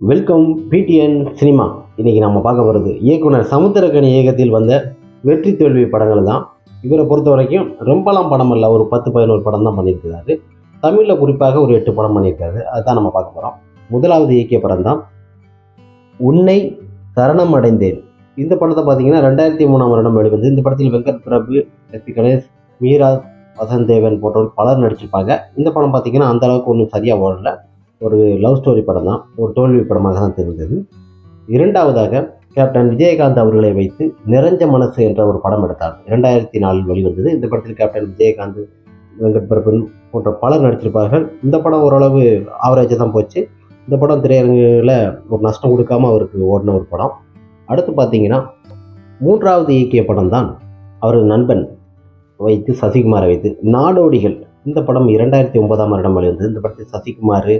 Welcome PTN cinema இன்றைக்கி நம்ம பார்க்க போகிறது இயக்குனர் சமுத்திரக்கணி இயக்கத்தில் வந்த வெற்றி தோல்வி படங்கள் தான். இவரை பொறுத்த வரைக்கும் ரொம்பலாம் படம் இல்லை. ஒரு பத்து பதினோரு படம் தான் பண்ணியிருக்கிறாரு. தமிழில் குறிப்பாக ஒரு எட்டு படம் பண்ணியிருக்காரு. அதுதான் நம்ம பார்க்க போகிறோம் முதலாவது இயக்கிய படம் தான் உன்னை சரணம் அடைந்தேன். இந்த படத்தை பார்த்தீங்கன்னா ரெண்டாயிரத்தி மூணாம் வருடம் வெளிவந்து இந்த படத்தில் வெங்கட் பிரபு சக்தி கணேஷ் மீரா வசந்தேவன் போன்றவர் பலர் நடிச்சிருப்பாங்க. இந்த படம் பார்த்தீங்கன்னா அந்த அளவுக்கு ஒன்றும் சரியாக ஓடலை. ஒரு லவ் ஸ்டோரி படம் தான் ஒரு தோல்வி படமாக தான் தெரிந்தது. இரண்டாவதாக கேப்டன் விஜயகாந்த் அவர்களை வைத்து நிறைஞ்ச மனசு என்ற ஒரு படம் எடுத்தார். இரண்டாயிரத்தி நாலில் வெளிவந்தது. இந்த படத்தில் கேப்டன் விஜயகாந்த் வெங்கட் பிரபன் போன்ற பலர் நடிச்சிருப்பார்கள் இந்த படம் ஓரளவு ஆவரேஜாக தான் போச்சு. இந்த படம் திரையரங்குகளில் ஒரு நஷ்டம் கொடுக்காமல் அவருக்கு ஓடின ஒரு படம். அடுத்து பார்த்தீங்கன்னா மூன்றாவது இயக்கிய படம் தான் அவரது நண்பன் வைத்து சசிகுமாரை வைத்து நாடோடிகள். இந்த படம் இரண்டாயிரத்தி ஒன்பதாம் வருடம் வெளிவந்தது. இந்த படத்தில் சசிகுமார்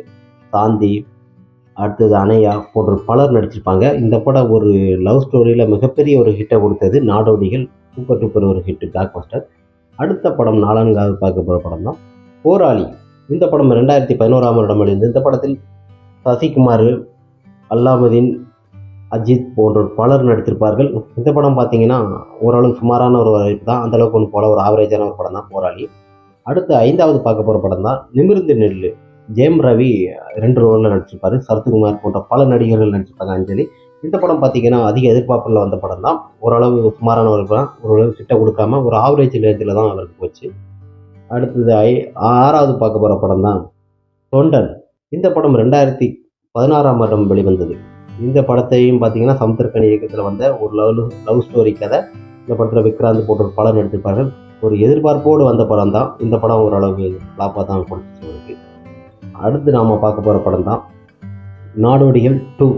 சாந்தி அடுத்தது அணையா போன்ற பலர் நடிச்சிருப்பாங்க. இந்த படம் ஒரு லவ் ஸ்டோரியில் மிகப்பெரிய ஒரு ஹிட்டை கொடுத்தது நாடோடிகள் சூப்பர் டூப்பர் ஒரு ஹிட் பிளாக் பஸ்டர் அடுத்த படம் நாலான்காவது பார்க்க போகிற படம் தான். போராளி. இந்த படம் ரெண்டாயிரத்தி பதினோராம் வருடம் வெளிவந்தது இந்த படத்தில் சசிகுமார் அல்லாமதீன் அஜித் போன்றோர் பலர் நடித்திருப்பார்கள். இந்த படம் பார்த்தீங்கன்னா ஓரளவு சுமாரான ஒரு வரவேற்பு தான். அந்தளவுக்கு ஒன்று போல ஒரு ஆவரேஜான ஒரு படம் தான் போராளி. அடுத்து ஐந்தாவது பார்க்க போகிற படம் தான் நிமிர்ந்து நெல்லு. ஜெயம் ரவி ரெண்டு ரோலில் நடிச்சிருப்பார். சரத்குமார் போன்ற பல நடிகர்கள் நடிச்சிருப்பாங்க அஞ்சலி. இந்த படம் பார்த்தீங்கன்னா அதிக எதிர்பார்ப்பில் வந்த படம் தான். ஓரளவு சுமாரான ஒரு படம். ஓரளவு கிட்ட கொடுக்காம ஒரு ஆவரேஜ் ரேஞ்சில் தான் அவருக்கு போச்சு. அடுத்தது ஐ ஆறாவது பார்க்க போகிற படம் தான் தொண்டன். இந்த படம் ரெண்டாயிரத்தி பதினாறாம் வருடம் வெளிவந்தது. இந்த படத்தையும் பார்த்தீங்கன்னா சமுத்திரக்கணி இயக்கத்தில் வந்த ஒரு லவ் லவ் ஸ்டோரி கதை. இந்த படத்தில் விக்ராந்த் போன்ற பலர் நடித்திருப்பார்கள் ஒரு எதிர்பார்ப்போடு வந்த படம் தான். இந்த படம் ஓரளவு லாப்பாக தான் கொடுத்துச்சு அடுத்து நாம் பார்க்க போகிற படம் தான் நாடோடிகள் டூ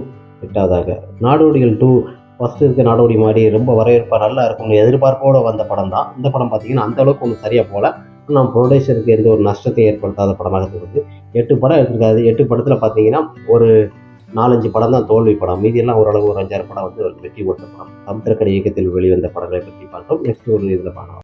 எட்டாவதாக. நாடோடிகள் டூ ஃபஸ்ட்டு இருக்க நாடோடி மாதிரி ரொம்ப வரவேற்பாக நல்லா இருக்கும்னு எதிர்பார்ப்போடு வந்த படம் தான். இந்த படம் பார்த்தீங்கன்னா அந்தளவுக்கு ஒன்றும் சரியாக போகல நம்ம ப்ரொடியூசருக்கு எந்த ஒரு நஷ்டத்தை ஏற்படுத்தாத படமாக இருக்குது. எட்டு படம் எடுத்திருக்காது எட்டு படத்தில் பார்த்தீங்கன்னா ஒரு நாலஞ்சு படம் தான் தோல்வி படம். மீதியெல்லாம் ஓரளவு ஒரு அஞ்சாறு படம் வந்து ஒரு வெற்றி கொடுத்த படம். சமுத்திரக்கடை இயக்கத்தில் வெளிவந்த படங்களை பற்றி பார்த்தோம் நெக்ஸ்ட் ஒரு இதில் பார்க்கலாம்.